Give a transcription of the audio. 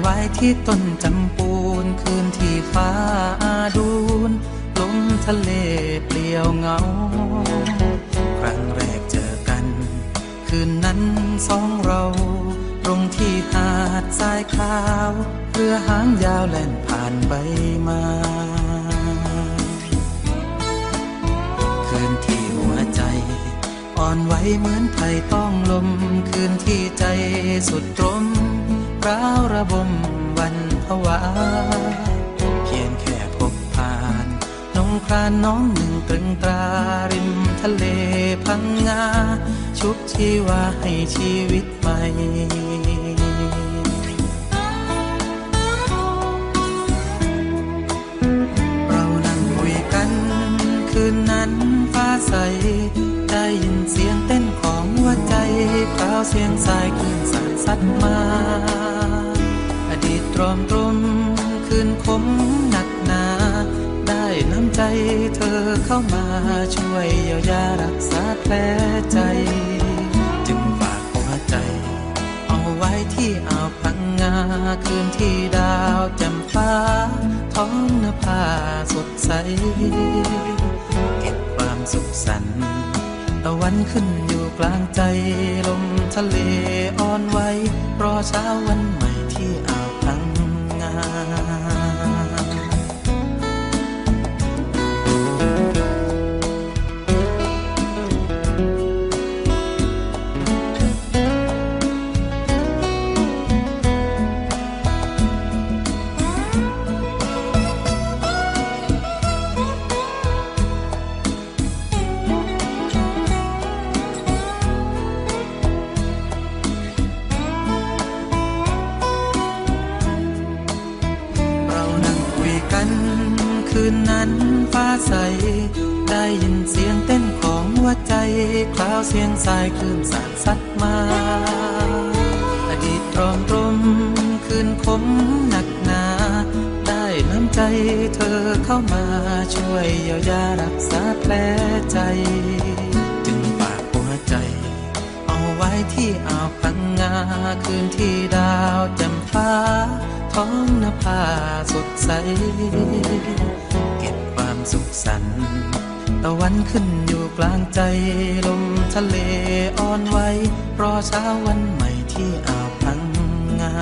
ไว้ที่ต้นจำปูนคืนที่ฟ้าดูนลมทะเลเปลี่ยวเงา ครั้งแรกเจอกัน คืนนั้นสองเราตรงที่หาดทรายขาวเรือหางยาวแล่นผ่านไปมาคืนที่หัวใจ อ่อนไหวเหมือนไผ่ต้องลม คืนที่ใจสุดตรม ร้าวระบมวันผวา เพียงแค่พบผ่านนงครานน้องหนึ่งตรึงตราริมทะเลพังงา ชุบชีวาให้ชีวิตใหม่เรานั่งคุยกันคืนนั้นฟ้าใส ได้ยินเสียงเต้นของหัวใจคราวเสียงสายคลื่นสานสัดมา ตรอมตรมคืนคมหนักหนา ได้น้ำใจเธอเข้ามาช่วยเยียวยารักษาแผลใจ จึงฝากหัวใจ เอาไว้ที่อ่าวพังงา คืนที่ดาวแจ่มฟ้า ท้องนภาสดใส เก็บความสุขสันต์ตะวันขึ้นอยู่กลางใจลมทะเลอ่อนไหวรอเช้าวันใหม่ที่ ง นนั้นฟ้าใส ได้ยินเสียงเต้นของหัวใจคราวเสียงสายคลื่นสาดซัดมา อดีตตรอมรมคืนคมหนักหนา ได้น้ำใจเธอเข้ามาช่วยเยียวยารักษาแผลใจ จึงฝากหัวใจ เอาไว้ที่อ่าวพังงาคืนที่ดาวจ่มฟ้าท้องนภาสดใส ตะวันขึ้นอยู่กลางใจลมทะเลอ่อนไหวรอเช้าวันใหม่ที่อาวพังงา